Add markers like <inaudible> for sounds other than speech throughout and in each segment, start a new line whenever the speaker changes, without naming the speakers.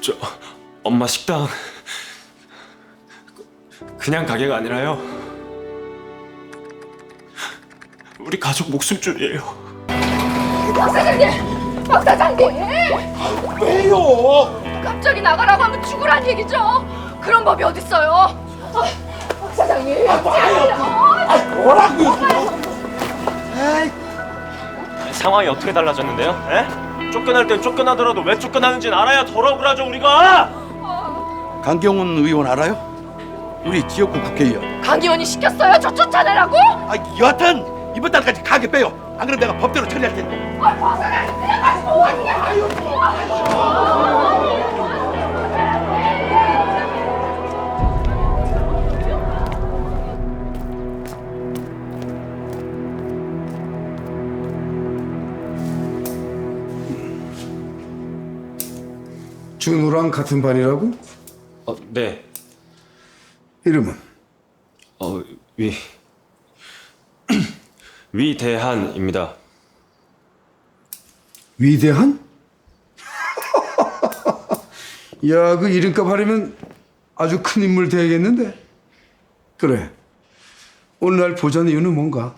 저 엄마 식당 그냥 가게가 아니라요. 우리 가족 목숨줄이에요.
박 사장님! 박 사장님! 왜요? 갑자기 나가라고 하면 죽으란 얘기죠. 그런 법이 어딨어요? 아, 박 사장님!
상황이 어떻게 달라졌는데요? 에? 쫓겨날 땐 쫓겨나더라도 왜 쫓겨나는지는 알아야 덜 억울하죠 우리가.
강경훈 의원 알아요? 우리 지역구 국회의원.
강기원이 시켰어요? 저 쫓아내라고?
아 여하튼 이번 달까지 가게 빼요. 안 그럼 내가 법대로 처리할 테니까.
준우랑 같은 반이라고?
어, 네.
이름은?
어, 위 <clears throat> 위대한입니다.
위대한? <laughs> 야, 그 이름값 하려면 아주 큰 인물 돼야겠는데? 그래. 오늘날 보자는 이유는 뭔가?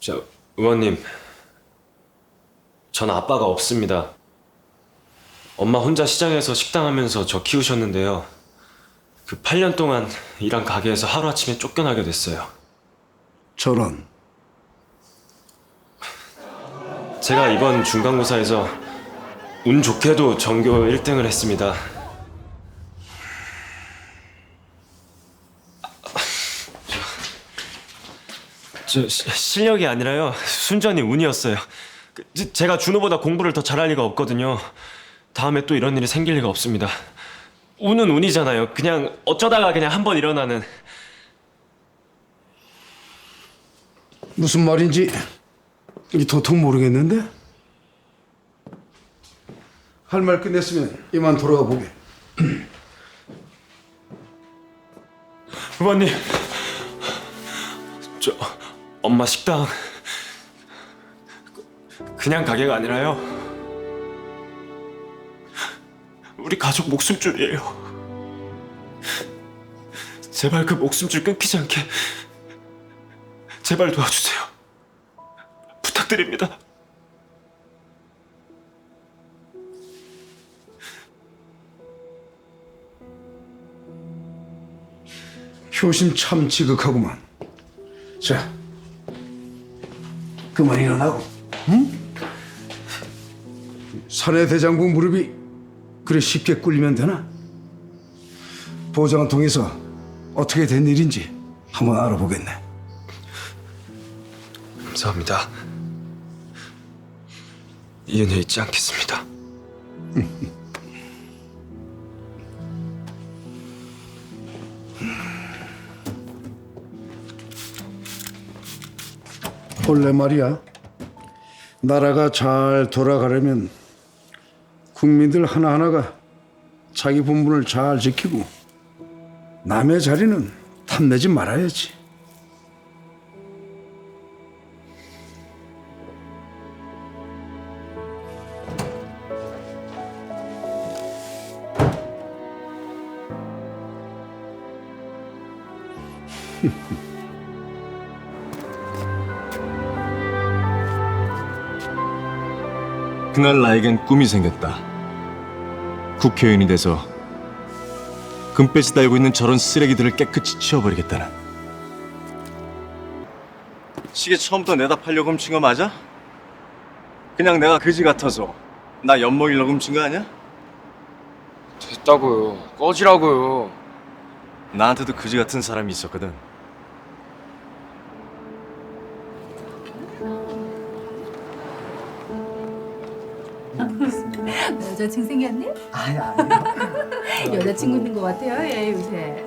저 의원님, 전 아빠가 없습니다. 엄마 혼자 시장에서 식당 하면서 저 키우셨는데요. 그 8년 동안 일한 가게에서 하루아침에 쫓겨나게 됐어요.
저런.
제가 이번 중간고사에서 운 좋게도 전교 1등을 했습니다. 저, 저 시- 실력이 아니라요. 순전히 운이었어요. 그, 제- 제가 준호보다 공부를 더 잘할 리가 없거든요. 다음에 또 이런 일이 생길 리가 없습니다. 운은 운이잖아요. 그냥 어쩌다가 그냥 한 번 일어나는.
무슨 말인지 이 도통 모르겠는데? 할 말 끝냈으면 이만 돌아가 보게. <clears throat>
부모님, 저 엄마 식당 그냥 가게가 아니라요. 우리 가족 목숨줄이에요. 제발 그 목숨줄 끊기지 않게 제발 도와주세요. 부탁드립니다.
효심 참 지극하구만. 자, 그만 일어나고, 응? 사내 대장부 무릎이 그래 쉽게 꿀리면 되나? 보장을 통해서 어떻게 된 일인지 한번 알아보겠네.
감사합니다. 이 은혜 잊지 않겠습니다. <laughs>
원래 말이야. 나라가 잘 돌아가려면 국민들 하나하나가 자기 본분을 잘 지키고 남의 자리는 탐내지 말아야지. <laughs>
그날 나에겐 꿈이 생겼다. 국회의원이 돼서 금배지 달고 있는 저런 쓰레기들을 깨끗이 치워버리겠다는. 시계 처음부터 내다 팔려고 훔친 거 맞아? 그냥 내가 그지 같아서 나 엿먹이려고 훔친 거 아니야?
됐다고요. 꺼지라고요.
나한테도 그지 같은 사람이 있었거든.
여자친구 생겼네? 아니 아니 여자친구 있는 것 같아요 얘 요새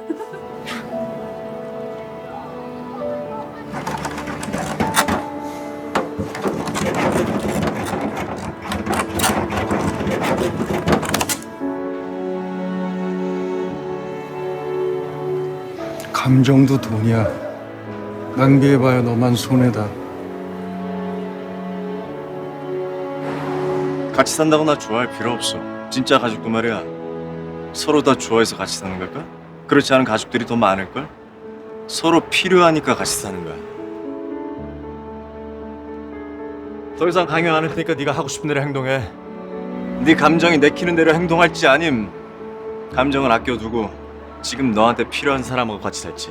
감정도 돈이야. 낭비해봐야 너만 손해다.
같이 산다고 나 좋아할 필요 없어. 진짜 가족도 말이야. 서로 다 좋아해서 같이 사는 걸까? 그렇지 않은 가족들이 더 많을걸? 서로 필요하니까 같이 사는 거야. 더 이상 강요 안 할 테니까 네가 하고 싶은 대로 행동해. 네 감정이 내키는 대로 행동할지 아님 감정을 아껴두고 지금 너한테 필요한 사람하고 같이 살지.